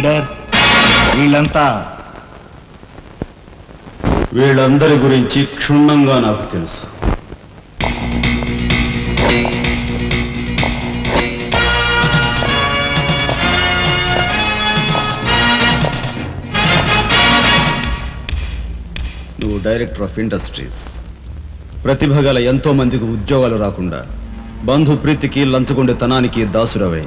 Leader. వీళ్ళంతా. వీళ్ళందరి గురించి క్షుణ్ణంగా నాకు తెలుసు. నువ్వు డైరెక్టర్ ఆఫ్ ఇండస్ట్రీస్. ప్రతిభ గల ఎంతో మందికి ఉద్యోగాలు రాకుండా బంధు ప్రీతికి లంచగొండెతనానికి దాసురవై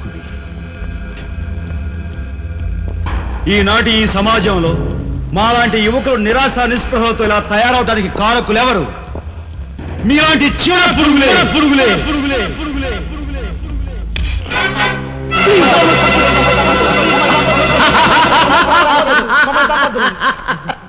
ఈనాటి ఈ సమాజంలో మాలాంటి యువకులు నిరాశ నిస్పృహలతో ఇలా తయారవడానికి కారకులెవరు మీలాంటి చీడ పురుగులే. పురుగులే. పురుగులే పురుగులే. వీడి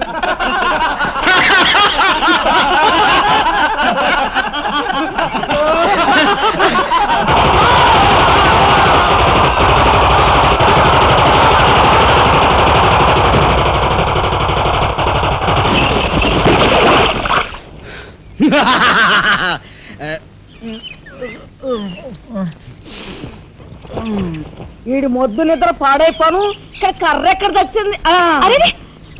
మొద్దు నిద్ర పాడైపోను. ఇక్కడ కర్ర ఎక్కడ తెచ్చింది ఆ, అరే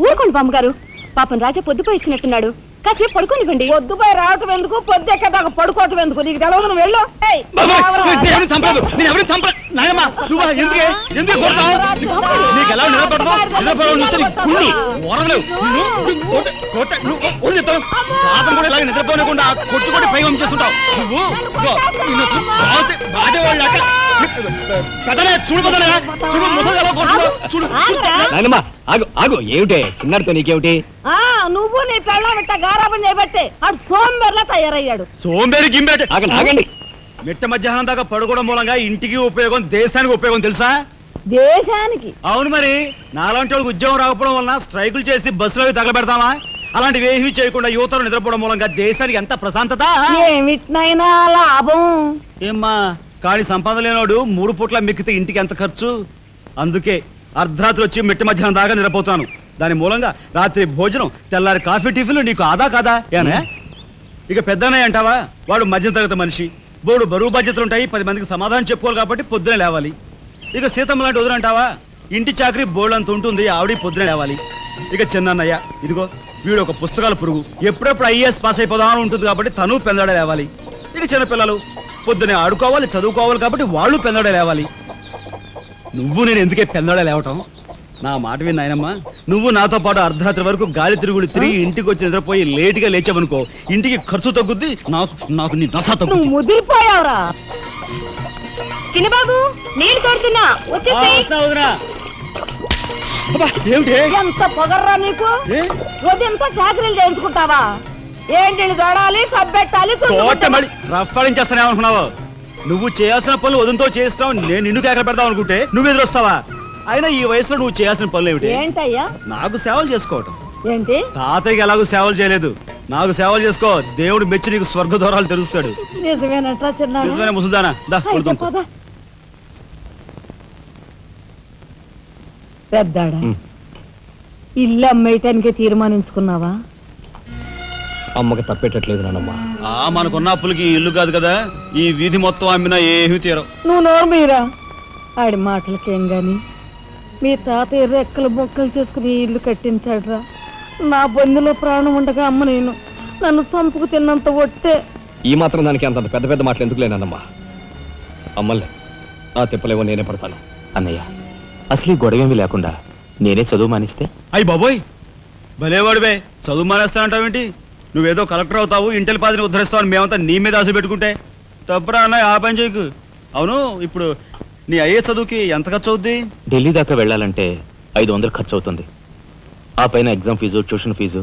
ఊరుకోండి బామ్మగారు. పాపం రాజా పొద్దుపోయి ఇచ్చినట్టున్నాడు. కాసేపు పడుకోనివ్వండి. పొద్దుపై రావటం ఎందుకు? పొద్దు ఎక్కదాకా పడుకోవటం ఎందుకు? నీకు తెలవదు నువ్వు వెళ్ళు. ఏయ్, రావరా. నేను చంపలేదు? నేను ఎవరిని చంప నాయమ్మా నువ్వు ఎందుకే? ఎందుకు కొడతావు? నీకు ఎలా నిలబడదు నిలబడవు చూస్తే నీకు కుళ్ళు ఓరగలేవు. నిన్ను కొట్ట- కొట్ట- నువ్వు వదిలి చెప్తాను పాతం కూడా ఇలాగ నిద్రపోనకుండా కొట్టు కొట్టి పై చేస్తుంటావు నువ్వు చూడు చూడు చూడు. నాయనమ్మా ఆగు ఆగు. ఏమిటే? నీకేమిటి? నువ్వు నీ పెళ్ళం ఇట్ట గారాబం చేయబట్టే ఆడు సోంబేర్లా తయారయ్యాడు. సోంబేరి గింబేట. ఆగండి ఆగండి. మిట్ట మధ్యాహ్నం దాకా పడుకోవడం మూలంగా ఇంటికి ఉపయోగం దేశానికి ఉపయోగం తెలుసా? దేశానికి? అవును మరి. నాలాంటి వాళ్ళకి ఉద్యోగం రాకపోవడం వలన స్ట్రైకులు చేసి బస్సులో తగలబెడతామా అలాంటివి ఏమీ చేయకుండా యువతలు నిద్రపోవడం మూలంగా దేశానికి ఎంత ప్రశాంతత? ఏమిటినైనా లాభం. ఏమ్మా కానీ సంపాదన లేనోడు మూడు పూట్ల మిక్కితే ఇంటికి ఎంత ఖర్చు? అందుకే అర్ధరాత్రి వచ్చి మిట్ట మధ్యాహ్నం దాకా నిరపోతాను దాని మూలంగా రాత్రి భోజనం తెల్లారి కాఫీ టిఫిన్లు నీకు ఆదా కాదా? ఏనా ఇక పెద్దనయ్య అంటావా? వాడు మధ్య తరగతి మనిషి. బోడు బరువు బాధ్యతలు ఉంటాయి పది మందికి సమాధానం చెప్పుకోవాలి కాబట్టి పొద్దునే లేవాలి. ఇక సీతమ్మ లాంటి వదులంటావా అంటావా? ఇంటి చాకరీ బోర్డు అంత ఉంటుంది ఆవిడ పొద్దునే లేవాలి. ఇక చిన్నన్నయ్య ఇదిగో వీడు ఒక పుస్తకాల పురుగు. ఎప్పుడెప్పుడు ఐఏఎస్ పాస్ అయిపోదామని ఉంటుంది కాబట్టి తను పెందడ లేవాలి. ఇక చిన్నపిల్లలు పొద్దునే ఆడుకోవాలి చదువుకోవాలి కాబట్టి వాళ్ళు పెందడే లేవాలి. నువ్వు నేను ఎందుకే పెందడే లేవటం? నా మాట విని నాయనమ్మా. నువ్వు నాతో పాటు అర్ధరాత్రి వరకు గాలి తిరుగుడు తిరిగి ఇంటికి వచ్చి నిద్రపోయి లేటుగా లేచావనుకో ఇంటికి ఖర్చు తగ్గుద్ది నాకు నాకు నీ నస నువ్వు తగ్గుద్ది ముదిరిపోయావురా. చిన్నబాబు నీళ్ళు తోడుతున్నా ఆ, వచ్చేసి వస్తున్నా, వదినా. అబ్బా, ఏమిటి? ఎంత పొగర్రా నీకు? ఏ? చాకరీలు చేయించుకుంటావా? దొడాలి సబ్బెట్టాలి అనుకున్నావు. నువ్వు చేయాల్సిన పనులు వదంతో చేస్తావు నేను నిన్ను కేకలు పెడతావు అనుకుంటే నువ్వు ఎదురొస్తావా? అయినా ఈ వయసులో నువ్వు చేయాల్సిన పనులు ఏమిటి? ఏంటయ్యా? నాకు సేవలు చేసుకోవటం. ఏంటి? తాతయ్యకి ఎలాగో సేవలు చేయలేదు. నాకు సేవలు చేసుకో దేవుడు మెచ్చి నీకు స్వర్గ దూరాలు తెలుస్తాడు నిజమైన ముసుదానా? పెద్దాడా. ఇల్లు అమ్మేయటానికి తీర్మానించుకున్నావా? అమ్మకి తప్పేటట్లేదు నానమ్మా. ఆ మనకున్న అప్పులకి ఈ ఇల్లు కాదు కదా? ఈ వీధి మొత్తం అమ్మినా ఏమీ తీరం నువ్వు నోరు మీరా? ఆడి మాటలకేం గాని? మీ తాతయ్య రెక్కలు బొక్కలు చేసుకుని ఈ ఇల్లు కట్టించాడురా. నా బొందులో ప్రాణం ఉండగా అమ్మ నేను నన్ను చంపుకు తిన్నంత ఒట్టే. ఈ మాత్రం దానికి అంత పెద్ద పెద్ద మాటలు ఎందుకు లేనమ్మా అమ్మలే ఆ తిప్పలేవో నేనే పడతాను. అన్నయ్య అసలు ఈ గొడవేమీ లేకుండా నేనే చదువు మానిస్తే? అయ్యి బాబోయ్ భలేవాడివే. చదువు మానేస్తానంటావేంటి? నువ్వేదో కలెక్టర్ అవుతావు ఇంటెల్ పాదిని ఉద్ధరిస్తావు మేమంతా నీ మీద ఆశ పెట్టుకుంటే తప్పురా అన్న ఆ పని చేయకు. అవును ఇప్పుడు నీ అయ్యే చదువుకి ఎంత ఖర్చు అవుద్ది? ఢిల్లీ దాకా వెళ్ళాలంటే ఐదు వందలు ఖర్చు అవుతుంది. ఆ పైన ఎగ్జామ్ ఫీజు ట్యూషన్ ఫీజు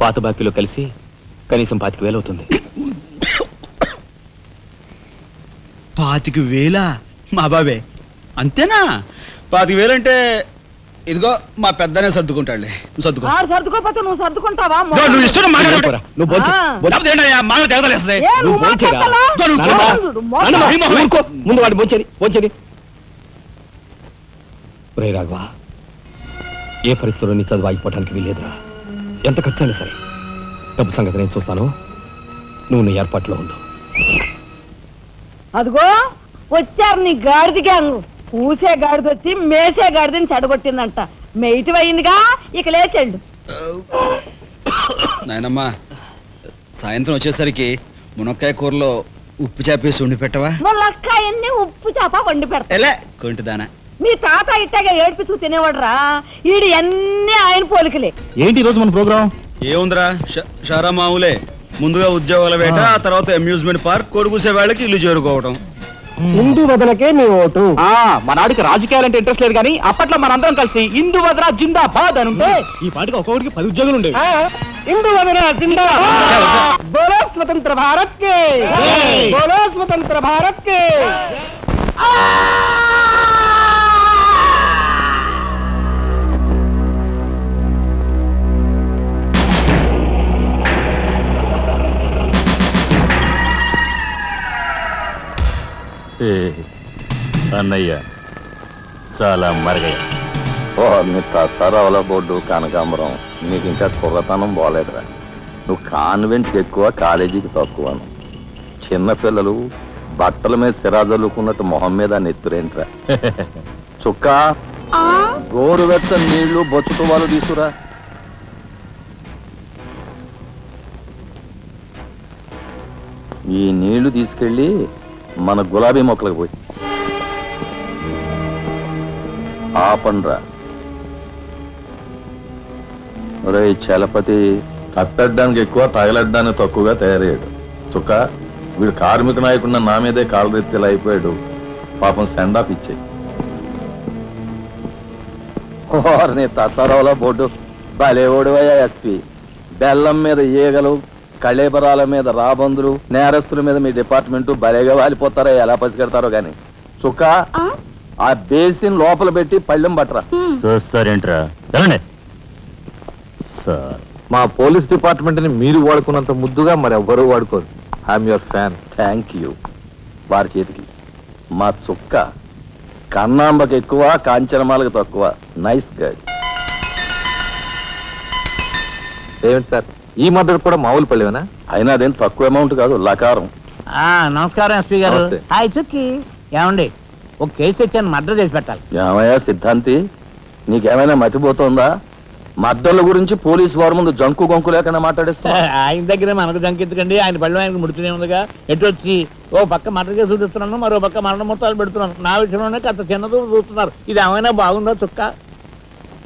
పాత బాకీలో కలిసి కనీసం పాతిక వేలు అవుతుంది. పాతిక వేలా? మా బాబే అంతేనా? పాతిక వేలంటే ఇదిగో మా పెద్దనే సర్దుకుంటాడులే నువ్వు సర్దుకో ఆడు సర్దుకోపోతే నువ్వు సర్దుకుంటావా నువ్వు ఇష్టం వెళ్ళిపోరా. నువ్వు భోంచే. ఆ. లేకపోతే ఏంటయ్యా, మాకు తెగదలేస్తుంది. ఏ, నువ్వు నువ్వు భోంచేరా? మాట్లాడతావా? నువ్వు నానమ్మ, మోసం చూడు, మోసం. నానమ్మ, నీ మొహమే. ఊరుకో. ముందు వాడి బొంచేది బొంచేది రే రాఘవ ఏ పరిస్థితుల్లో నీ చదువు ఆగిపోవడానికి వీలేదురా ఎంత ఖర్చైనా సరే డబ్బు సంగతి నేను చూస్తాను నువ్వు నీ ఏర్పాట్లో ఉండు అదిగో వచ్చారు నీ గాడిద గ్యాంగ్ పూసే గాడిద వచ్చి మేసే గాడిదని చెడగొట్టిందంట. మెయిటివ్ అయిందిగా ఇక లేచెండు. నాయనమ్మా సాయంత్రం వచ్చేసరికి మునక్కాయ కూరలో ఉప్పు చేపేసి ఉండి పెట్టవా? ములక్కాయన్ని ఉప్పు చేప వండి పెడతా. కొంటిదానా మీ తాత ఇట్టగా ఏడిపిస్తూ తినేవాడురా. ఈడు అన్ని ఆయన పోలికలే. ఏంటి ఈరోజు మన ప్రోగ్రామ్ ఏముందిరా షారా మామూలే ముందుగా ఉద్యోగాల వేట ఆ. తర్వాత అమ్యూజ్మెంట్ పార్క్ కొడుకుసే వాళ్ళకి ఇల్లు చేరుకోవటం. ఇంటి వదలకే నీ ఓటు. మా నాడికి రాజకీయాలంటే ఇంట్రెస్ట్ లేదు కానీ అప్పట్లో మనందరం కలిసి ఇందు వదరా జిందాబాద్ అని ఉంటే ఈ పాటికి ఒక్కొక్కడికి పది ఉద్యోగులు ఉండేవి. ఇందు వదల జిందా బోలో స్వతంత్ర భారత్ కే బోలో స్వతంత్ర భారత్ కే అన్నయ్య చాలా మరగయ్య. ఓ నీ తసారావుల బోర్డు కనకాంబరం నీకు ఇంకా కుర్రతనం పోలేదురా నువ్వు కాన్వెంట్కి ఎక్కువ కాలేజీకి తక్కువను. చిన్నపిల్లలు బట్టల మీద సిరా చల్లుకున్నట్టు మొహం మీద నెత్తురేంట్రా. చుక్క గోరువెచ్చని నీళ్ళు బొచ్చుతో వాళ్ళు తీసుకురా. ఈ నీళ్ళు తీసుకెళ్ళి మన గులాబీ మొక్కలకు పోయి. ఆపండ్రా. ఒరే చలపతి కట్టడానికి ఎక్కువ తగలడ్డానికి తక్కువగా తయారయ్యాడు. చుక్క వీడు కార్మిక నాయకుడిన నా మీదే కాలరెత్తిలు అయిపోయాడు. పాపం సెండ్ ఆఫ్ ఇచ్చేయి. ఓర్ని తసారావుల బోర్డు. భలేవోడువయ్యా ఎస్పి. బెల్లం మీద ఈగలు కళేబరాల మీద రాబందులు నేరస్తుల మీద మీ డిపార్ట్మెంట్ భలేగా వాలిపోతారో ఎలా పసిగడతారో గాని. చుక్క ఆ? బేసిన్ లోపల పెట్టి పళ్ళెం పట్టరా. చూస్తారేంట్రా? వెళ్ళండి. సార్ మా పోలీస్ డిపార్ట్మెంట్ని మీరు వాడుకున్నంత ముద్దుగా మరి ఎవ్వరూ వాడుకోరు. I'm your fan. Thank you. వారి చేతికి. మా చుక్క కన్నాంబకి ఎక్కువ కాంచనమాలకు తక్కువ. నైస్ గైడ్ ఏమిటి సార్? ఈ మద్దతు కూడా మామూలు పళ్ళేనా అయినా అదేం తక్కువ అమౌంట్ కాదు లకారం. నమస్కారం ఎస్పీ గారు. నమస్తే. హాయ్ చుక్కి ఏమండి ఒక కేసు తెచ్చాను మర్డర్ చేసి పెట్టాలి. ఏమయ్యా సిద్ధాంతి? నీకేమైనా మతిపోతుందా? మద్దళ్ళ గురించి పోలీస్ వారి ముందు జంకు గొంకు లేకుండా మాట్లాడేస్తా ఆయన దగ్గర మనకు జంకెత్తుకండి ఆయన పళ్ళు ఆయనకు ముడుతూనే ఉందిగా. ఎటు వచ్చి ఓ పక్క మర్డర్ కేసు చూపిస్తున్నాను మరో పక్క మరణ మొత్తాలు పెడుతున్నాను. నా విషయంలోనే కాస్త చిన్నదో చూస్తున్నారు. ఇది ఏమైనా బాగుందా చుక్క?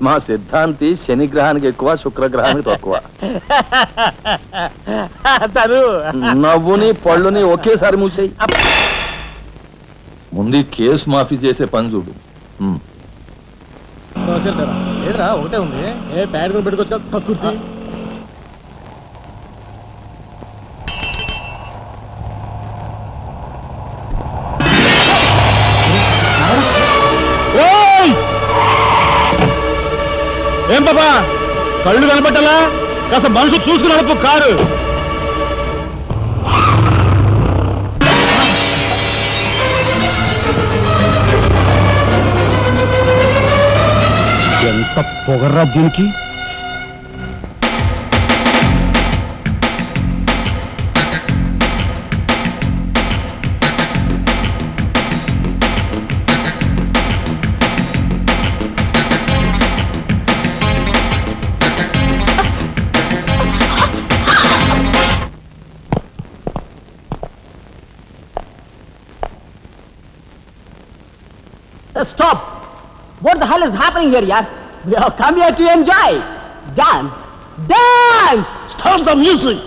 మా సిద్ధాంతి శనిగ్రహానికి ఎక్కువ శుక్రగ్రహానికి తక్కువ. తను. నవ్వుని పళ్ళుని ఒకేసారి మూసేయి. ముందు ఈ కేసు మాఫీ చేసే పని చూడు. ఒకటే ఉంది. ఏ ప్యాడ్ కూడా పెట్టుకోవచ్చు ఏం పాపా కళ్ళు కనపట్టాలా? కాస్త మనసు చూసుకుని నడుపు కారు. ఎంత పొగర్రా దీనికి? Stop! What the hell is happening here, yeah? We have come here to enjoy. Dance! Dance! Stop the music!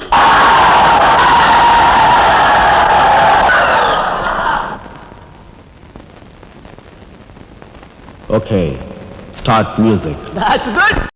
Okay, start music. That's good!